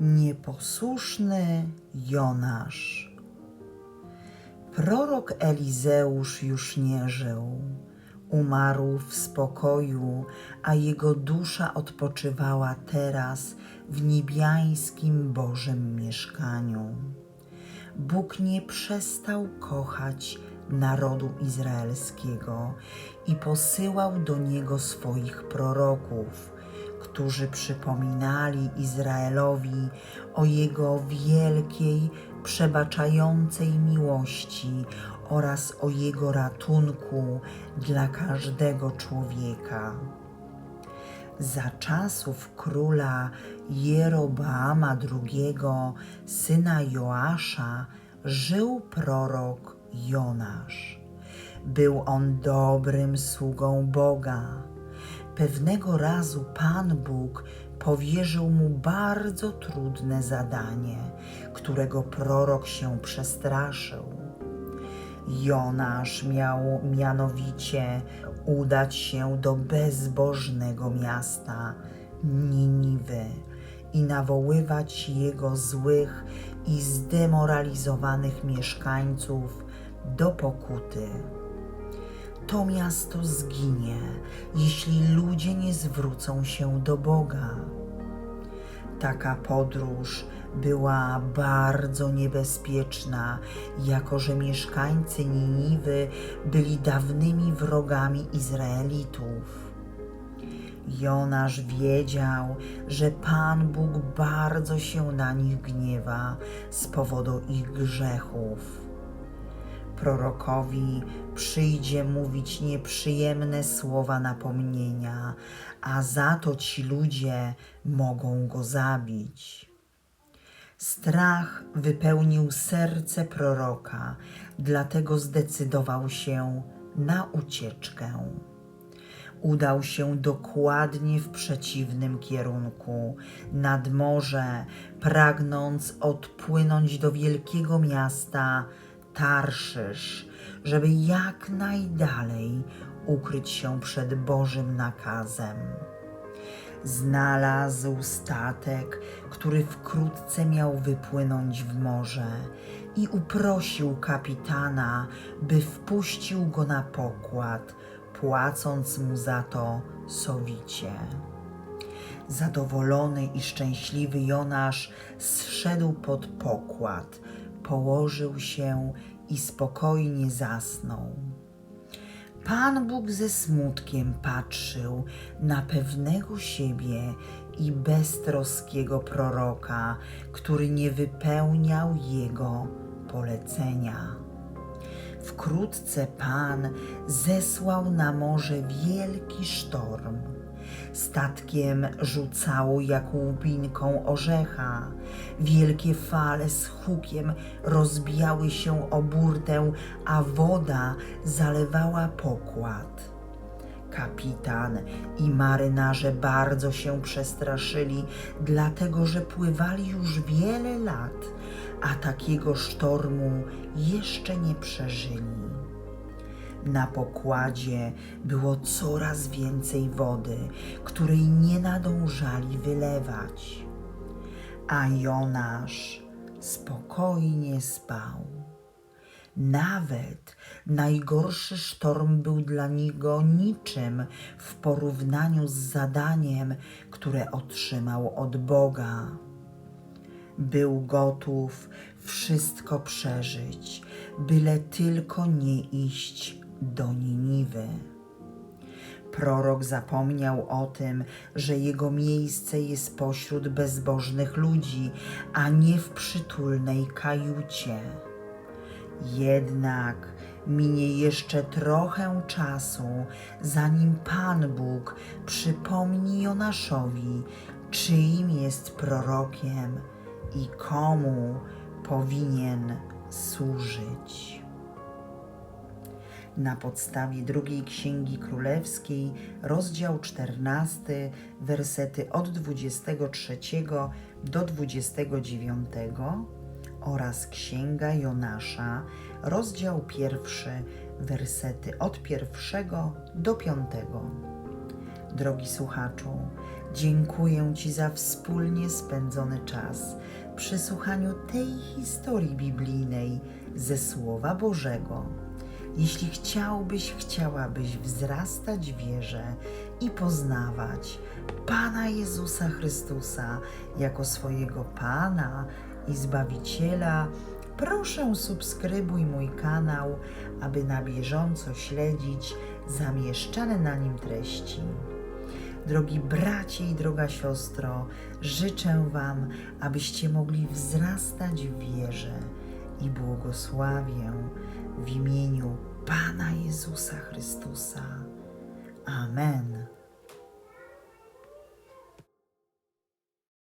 Nieposłuszny Jonasz. Prorok Elizeusz już nie żył. Umarł w spokoju, a jego dusza odpoczywała teraz w niebiańskim Bożym mieszkaniu. Bóg nie przestał kochać narodu izraelskiego i posyłał do niego swoich proroków, którzy przypominali Izraelowi o jego wielkiej, przebaczającej miłości oraz o jego ratunku dla każdego człowieka. Za czasów króla Jeroboama II, syna Joasza, żył prorok Jonasz. Był on dobrym sługą Boga. Pewnego razu Pan Bóg powierzył mu bardzo trudne zadanie, którego prorok się przestraszył. Jonasz miał mianowicie udać się do bezbożnego miasta Niniwy i nawoływać jego złych i zdemoralizowanych mieszkańców do pokuty. To miasto zginie, jeśli ludzie nie zwrócą się do Boga. Taka podróż była bardzo niebezpieczna, jako że mieszkańcy Niniwy byli dawnymi wrogami Izraelitów. Jonasz wiedział, że Pan Bóg bardzo się na nich gniewa z powodu ich grzechów. Prorokowi przyjdzie mówić nieprzyjemne słowa napomnienia, a za to ci ludzie mogą go zabić. Strach wypełnił serce proroka, dlatego zdecydował się na ucieczkę. Udał się dokładnie w przeciwnym kierunku, nad morze, pragnąc odpłynąć do wielkiego miasta Tarszysz, żeby jak najdalej ukryć się przed Bożym nakazem. Znalazł statek, który wkrótce miał wypłynąć w morze i uprosił kapitana, by wpuścił go na pokład, płacąc mu za to sowicie. Zadowolony i szczęśliwy Jonasz zszedł pod pokład, położył się i spokojnie zasnął. Pan Bóg ze smutkiem patrzył na pewnego siebie i beztroskiego proroka, który nie wypełniał jego polecenia. Wkrótce Pan zesłał na morze wielki sztorm. Statkiem rzucało jak łupinką orzecha. Wielkie fale z hukiem rozbijały się o burtę, a woda zalewała pokład. Kapitan i marynarze bardzo się przestraszyli, dlatego że pływali już wiele lat, a takiego sztormu jeszcze nie przeżyli. Na pokładzie było coraz więcej wody, której nie nadążali wylewać. A Jonasz spokojnie spał. Nawet najgorszy sztorm był dla niego niczym w porównaniu z zadaniem, które otrzymał od Boga. Był gotów wszystko przeżyć, byle tylko nie iść do Niniwy. Prorok zapomniał o tym, że jego miejsce jest pośród bezbożnych ludzi, a nie w przytulnej kajucie. Jednak minie jeszcze trochę czasu, zanim Pan Bóg przypomni Jonaszowi, czyim jest prorokiem i komu powinien służyć. Na podstawie drugiej Księgi Królewskiej, rozdział 14, wersety od 23 do 29 oraz Księga Jonasza, rozdział pierwszy, wersety od pierwszego do piątego. Drogi słuchaczu, Dziękuję Ci za wspólnie spędzony czas przy słuchaniu tej historii biblijnej ze Słowa Bożego. Jeśli chciałbyś, chciałabyś wzrastać wierze i poznawać Pana Jezusa Chrystusa jako swojego Pana i Zbawiciela, proszę subskrybuj mój kanał, aby na bieżąco śledzić zamieszczane na nim treści. Drogi bracie i droga siostro, życzę Wam, abyście mogli wzrastać w wierze i błogosławię w imieniu Pana Jezusa Chrystusa. Amen.